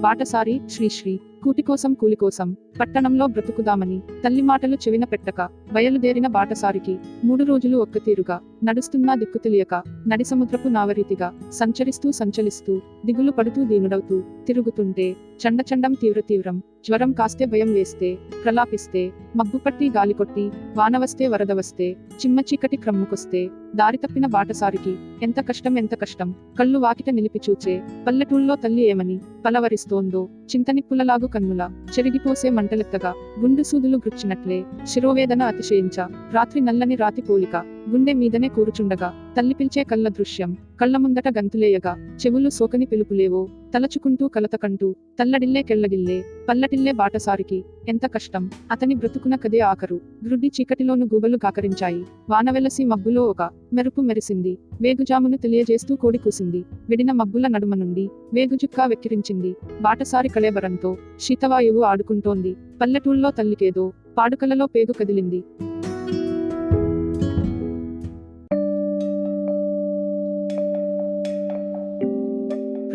బాటసారి శ్రీశ్రీ కూటి కోసం కూలి కోసం పట్టణంలో బ్రతుకుదామని తల్లి మాటలు చెవిన పెట్టక బయలుదేరిన బాటసారికి మూడు రోజులు ఒక్కతీరుగా నడుస్తున్నా దిక్కు తెలియక నడిసముద్రపు నావరీతిగా సంచరిస్తూ సంచలిస్తూ దిగులు పడుతూ దీనుడవుతూ తిరుగుతుంటే చండచండం తీవ్ర తీవ్రం జ్వరం కాస్తే భయం వేస్తే ప్రలాపిస్తే మబ్బుపట్టి గాలికొట్టి వానవస్తే వరద వస్తే చిమ్మ చీకటి క్రమ్ముకొస్తే దారి తప్పిన బాటసారికి ఎంత కష్టం ఎంత కష్టం కళ్ళు వాకిట నిలిపిచూచే పల్లెటూళ్ళలో తల్లి ఏమని పలవరిస్తోందో చింతనిప్పులలాగు కన్నుల చెరిగిపోసే మంటలెత్తగా గుండు సూదులు గుచ్చినట్లే శిరోవేదన అతిశయించ రాత్రి నల్లని రాతి పోలిక గుండె మీదనే కూరుచుండగా తల్లి పిలిచే కళ్ళ దృశ్యం కళ్ళ ముందట గంతులేయగా చెవులు సోకని పిలుపులేవో తలచుకుంటూ కలతకంటూ తల్లడిల్లే కెళ్ళగిల్లే పల్లటిల్లే బాటసారికి ఎంత కష్టం అతని బ్రతుకున కదే ఆఖరు గ్రుడ్డి చీకటిలోను గూబలు కాకరించాయి వానవెలసి మబ్బులో ఒక మెరుపు మెరిసింది వేగుజామును తెలియజేస్తూ కోడి కూసింది విడిన మబ్బుల నడుమ నుండి వేగుజుక్కా వెక్కిరించింది బాటసారి కళేబరంతో శీతవాయువు ఆడుకుంటోంది పల్లెటూళ్ళలో తల్లికేదో పాడుకలలో పేగు కదిలింది.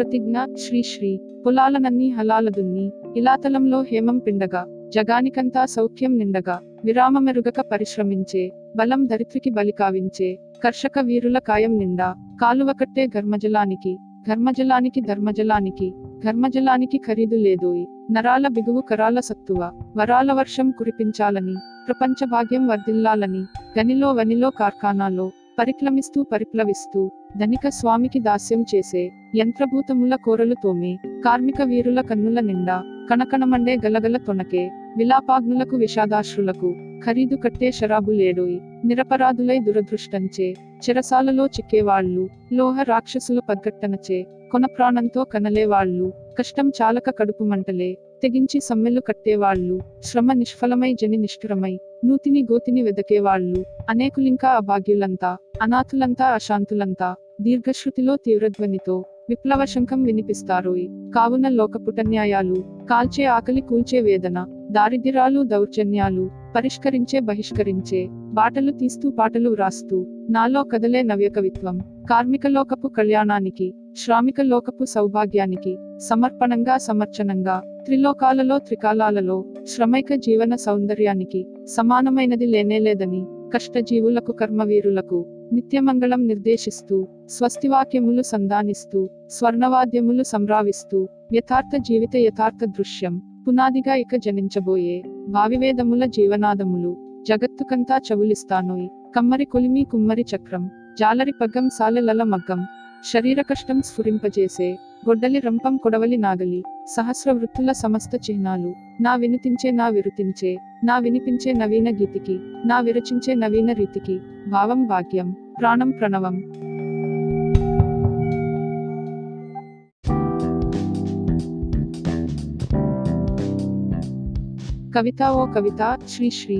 ప్రతిజ్ఞ శ్రీశ్రీ పొలాలనన్నీ హలాలదున్ని. ఇలాతలంలో హేమం పిండగా. జగానికంతా సౌఖ్యం నిండగా. విరామమెరుగక పరిశ్రమించే. బలం ధరిత్రికి బలి కావించే. కర్షక వీరుల కాయం నిండా. కాలువ కట్టే ఘర్మజలానికి. ఘర్మజలానికి ధర్మజలానికి. ఘర్మజలానికి ఖరీదు లేదోయి. నరాల బిగువు కరాల సత్తువ. వరాల వర్షం కురిపించాలని. ప్రపంచ భాగ్యం వర్ధిల్లాలని. గనిలో వనిలో కార్ఖానాలో. పరిక్రమిస్తూ పరిప్లవిస్తూ ధనిక స్వామికి దాస్యం చేసే యంత్రభూతముల కోరలు తోమే కార్మిక వీరుల కన్నుల నిండా కణకణమండే గలగల తొణకే విలాపాగ్నులకు విషాదాశ్రులకు ఖరీదు కట్టే శరాబులేడోయ్ నిరపరాధులై దురదృష్టంచే చెరసాలలో చిక్కేవాళ్ళు లోహ రాక్షసుల పద్గట్టనచే కొన ప్రాణంతో కనలేవాళ్ళు కష్టం చాలక కడుపు మంటలే తెగించి సమ్మెలు కట్టేవాళ్ళు శ్రమ నిష్ఫలమై జని నిష్ఠురమై నూతిని గోతిని వెదకేవాళ్ళు అనేకులింకా అభాగ్యులంతా అనాథులంతా అశాంతులంతా దీర్ఘశ్రుతిలో తీవ్రధ్వనితో విప్లవ శంఖం వినిపిస్తారోయ్. కావున లోకపుటన్యాయాలు కాల్చే ఆకలి కూల్చే వేదన దారిద్ర్యాలు దౌర్జన్యాలు పరిష్కరించే బహిష్కరించే బాటలు తీస్తూ పాటలు వ్రాస్తూ నాలో కదలే నవ్య కవిత్వం కార్మిక లోకపు కళ్యాణానికి శ్రామిక లోకపు సౌభాగ్యానికి సమర్పణంగా సమర్చనంగా త్రిలోకాలలో త్రికాలాలలో శ్రమైక జీవన సౌందర్యానికి సమానమైనది లేనేలేదని కష్టజీవులకు కర్మవీరులకు నిత్యమంగళం నిర్దేశిస్తూ స్వస్తివాక్యములు సంధానిస్తూ స్వర్ణవాద్యములు సంరావిస్తూ యథార్థ జీవిత యథార్థ దృశ్యం. పునాదిగా ఇక జనించబోయే భావివేదముల జీవనాదములు జగత్తుకంతా చవులిస్తానోయ్. కమ్మరి కొలిమి కుమ్మరి చక్రం జాలరి పగ్గం సాలెలల మగ్గం శరీర కష్టం స్ఫురింపజేసే గొడ్డలి రంపం కొడవలి నాగలి సహస్ర వృత్తుల సమస్త చిహ్నాలు నా వినుతించే నా విరుతించే నా వినిపించే నవీన గీతికి నా విరచించే నవీన రీతికి భావం భాగ్యం ప్రాణం ప్రణవం. కవిత ఓ కవిత శ్రీ శ్రీ.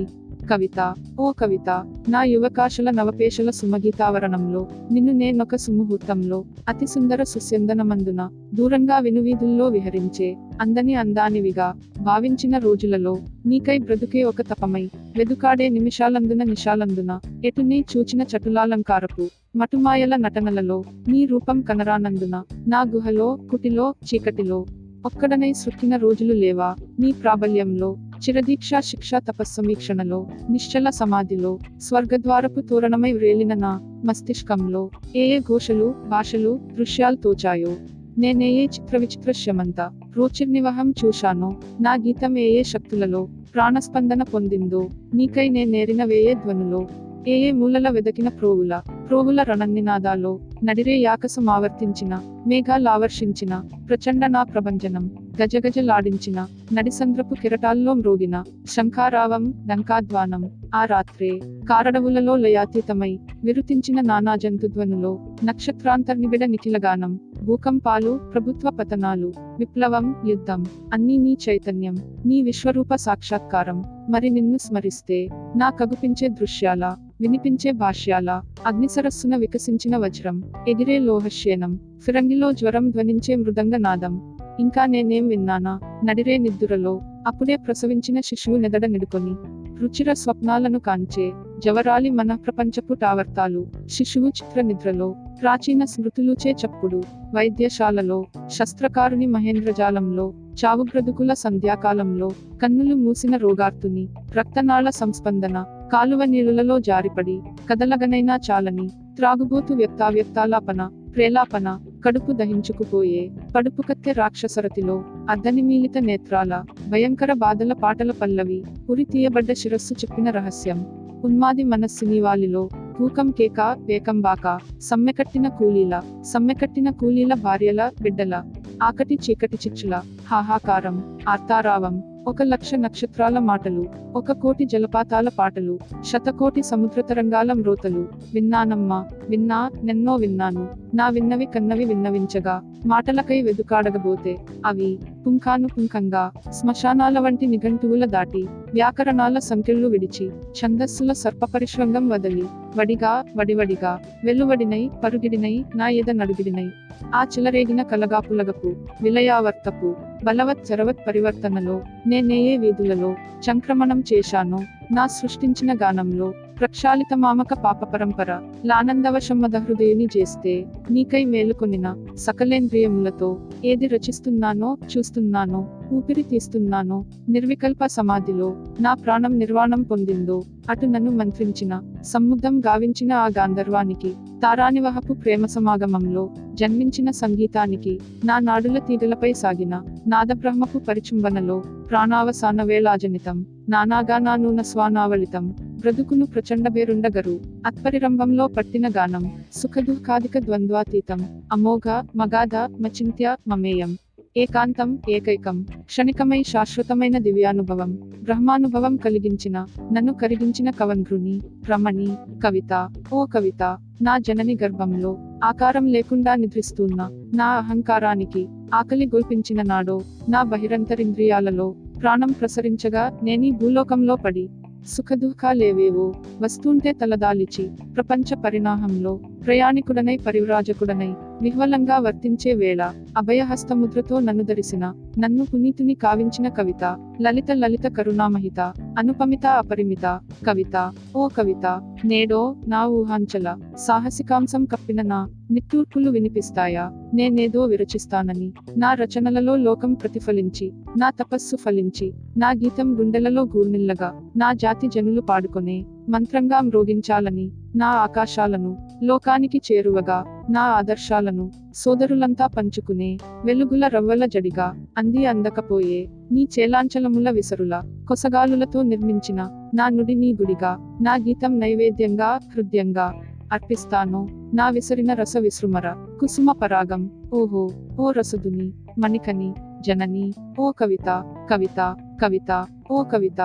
కవిత ఓ కవిత నా యువకాశల నవపేషల సుమగీతావరణంలో నిన్ను నేనొక సుముహూర్తంలో అతి సుందర సుస్యందనమందున దూరంగా వినువీధుల్లో విహరించే అందని అందానివిగా భావించిన రోజులలో నీకై బ్రతుకే ఒక తపమై వెదుకాడే నిమిషాలందున నిషాలందున ఎటు నీ చూచిన చటులాలంకారపు మటుమాయల నటనలలో నీ రూపం కనరానందున నా గుహలో కుటిలో చీకటిలో ఒక్కడనై సుట్టిన రోజులు లేవా? నీ ప్రాబల్యంలో చిరదీక్ష శిక్ష తపస్సమీక్షణలో నిశ్చల సమాధిలో స్వర్గద్వారపు తోరణమై వ్రేలిన నా మస్తిష్కంలో ఏ ఏ ఘోషలు భాషలు దృశ్యాలు తోచాయో? నేనే ఏ చిత్ర విచిత్ర శ్యమంత రోచిర్నివహం చూశానో? నా గీతం ఏ ఏ శక్తులలో ప్రాణస్పందన పొందిందో? నీకై నే నేరిన వేయే ధ్వనులో ఏ ఏ మూలల వెదకిన ప్రోవుల ప్రోవుల రణన్నినాదాలో నడిరే యాకసం ఆవర్తించిన మేఘాలావర్షించిన ప్రచండ నా ప్రభంజనం గజగజలాడించిన నడిసంద్రపు కిరటాల్లో మ్రోగిన శంఖారావం డంకాధ్వానం ఆ రాత్రే కారడవులలో లయాతీతమై విరుతించిన నానా జంతుధ్వనులో నక్షత్రాంతర్నిబిడ నిఖిలగానం భూకంపాలు ప్రభుత్వ పతనాలు విప్లవం యుద్ధం అన్నీ నీ చైతన్యం నీ విశ్వరూప సాక్షాత్కారం మరి నిన్ను స్మరిస్తే నా కగుపించే దృశ్యాల వినిపించే భాష్యాల అగ్నిసరస్సున వికసించిన వజ్రం. ఎగిరే లోహశ్యేనం. ఫిరంగిలో జ్వరం ధ్వనించే మృదంగ నాదం ఇంకా నేనేం విన్నానా? నడిరే నిద్దురలో. అప్పుడే ప్రసవించిన శిశువు నెదడ నిడుకొని. రుచిర స్వప్నాలను కాంచే. జవరాలి మన ప్రపంచపు టావర్తాలు. శిశువు చిత్ర నిద్రలో. ప్రాచీన స్మృతులుచే చప్పుడు. వైద్యశాలలో. శస్త్రకారుని మహేంద్రజాలంలో. చావుబ్రతుకుల సంధ్యాకాలంలో. కన్నులు మూసిన రోగార్తుని. రక్తనాళ సంస్పందన. కాలువ నీరులలో జారిపడి కదలగనైనా చాలని త్రాగుబోతు వ్యక్తావ్యక్తాలాపన ప్రేలాపన కడుపు దహించుకుపోయే పడుపు కత్తె రాక్షసరతిలో అర్ధనిమీలిత నేత్రాల భయంకర బాధల పాటల పల్లవి ఉరి తీయబడ్డ శిరస్సు చెప్పిన రహస్యం. ఉన్మాది మనస్సిని వాలిలో భూకం కేక వేకంబాక సమ్మెకట్టిన కూలీల సమ్మెకట్టిన కూలీల భార్యల బిడ్డల ఆకటి చీకటి చిచ్చుల హాహాకారం ఆర్తారావం. ఒక లక్ష నక్షత్రాల మాటలు ఒక కోటి జలపాతాల పాటలు శతకోటి సముద్ర తరంగాల మ్రోతలు. విన్నానమ్మా విన్నా నెన్నో విన్నాను. నా విన్నవి కన్నవి విన్నవించగా మాటలకై వెదుకాడగబోతే అవి పుంఖాను పుంఖంగా శ్మశానాల వంటి నిఘంటువుల దాటి వ్యాకరణాల సంఖ్యలు విడిచి ఛందస్సుల సర్పపరిశ్రంగం వదలి వడిగా వడివడిగా వెల్లువడినై పరుగిడినై నా ఎద నడుగిడినై ఆ చిలరేగిన కలగాపులగపు విలయావర్తపు బలవత్ చరవత్ పరివర్తనలో నేనేయే వీధులలో సంక్రమణం చేశానో నా సృష్టించిన గానంలో ప్రక్షాళిత మామక పాప పరంపర. లానందవశమ్మద హృదయని చేస్తే నీకై మేలుకొనిన సకలేంద్రియములతో ఏది రచిస్తున్నానో చూస్తున్నానో ఊపిరి తీస్తున్నానో నిర్వికల్ప సమాధిలో నా ప్రాణం నిర్వాణం పొందిందో అటు నన్ను మంత్రించిన సముద్రం గావించిన ఆ గాంధర్వానికి తారానివహపు ప్రేమ సమాగమంలో జన్మించిన సంగీతానికి నా నాడుల తీగలపై సాగిన నాదబ్రహ్మపు పరిచుంబనలో ప్రాణావసాన వేళాజనితం నానాగానానూన స్వానావళితం బ్రతుకును ప్రచండబేరుండగరు అత్పరిరంభంలో పట్టిన గానం. సుఖదుఃఖాధిక ద్వంద్వాతీతం. అమోఘ మగాధ మచింత్య మమేయం. ఏకాంతం ఏకైకం. క్షణికమై శాశ్వతమైన దివ్యానుభవం. బ్రహ్మానుభవం కలిగించిన నన్ను కరిగించిన కవంధ్రుని రమణి కవిత. ఓ కవిత నా జనని గర్భంలో ఆకారం లేకుండా నిద్రిస్తున్న నా అహంకారానికి ఆకలి గొల్పించిన నాడో నా బహిరంతరింద్రియాలలో ప్రాణం ప్రసరించగా నేనీ భూలోకంలో పడి సుఖదుఖాలేవేవో వస్తుంటే తలదాలిచి ప్రపంచ పరిణామంలో ప్రయాణికుడనై పరివ్రాజకుడనై నిహ్వలంగా వర్తించే వేళ అభయహస్తముద్రతో నన్ను దరిసిన నన్ను పునీతుని కావించిన కవిత లలిత లలిత కరుణామహిత అనుపమిత అపరిమిత కవిత ఓ కవిత నేడో నా ఊహాంచల సాహసికాంశం కప్పిన నా నిట్టూర్పులు వినిపిస్తాయా నేనేదో విరచిస్తానని నా రచనలలో లోకం ప్రతిఫలించి నా తపస్సు ఫలించి నా గీతం గుండెలలో గూర్నిల్లగా నా జాతి జనులు పాడుకొనే మంత్రంగా మ్రోగించాలని నా ఆకాశాలను లోకానికి చేరువగా నా ఆదర్శాలను సోదరులంతా పంచుకునే వెలుగుల రవ్వల జడిగా అంది అందకపోయే నీ చేలాంచలముల విసరుల కొసగాలులతో నిర్మించిన నా నుడి నీ గుడిగా నా గీతం నైవేద్యంగా హృదయంగా అర్పిస్తాను నా విసరిన రస విసృమర కుసుమ పరాగం ఓహో ఓ రసదుని మణికని జనని ఓ కవిత కవిత కవిత ఓ కవిత.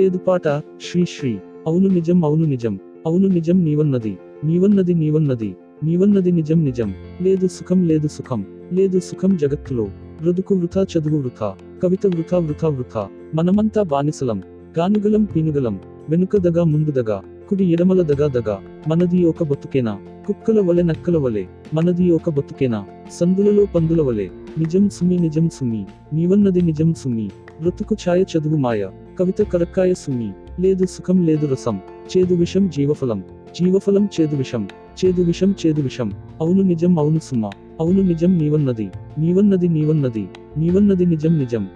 చేదుపాట శ్రీశ్రీ అవును నిజం అవును నిజం. అవును నిజం నీవన్నది. నీవన్నది నీవన్నది. నీవన్నది నిజం నిజం. లేదు సుఖం లేదు సుఖం. లేదు సుఖం జగత్తులో. బ్రతుకు వృథా చదువు వృథా. కవిత వృథా వృథా వృథా. మనమంతా బానిసలం. గానుగలం పీనుగలం. వెనుకదగా ముందుదగా కుడి ఎడమల దగా దగా. మనది ఒక బతుకేనా కుక్కల వలె నక్కల వలె. మనది ఒక బతుకేనా సందులలో పందుల వలె. నిజం సుమి నిజం సుమి. నీవన్నది నిజం సుమి. బ్రతుకు ఛాయ చదువు మాయ. కవిత కరక్కాయ సుమి లేదు సుఖం లేదు రసం. చేదు విషం జీవఫలం. జీవఫలం చేదు విషం. చేదు విషం చేదు విషం. అవును నిజం అవును సుమ అవును నిజం నీవన్నది. నీవన్నది నీవన్నది. నీవన్నది నిజం నిజం.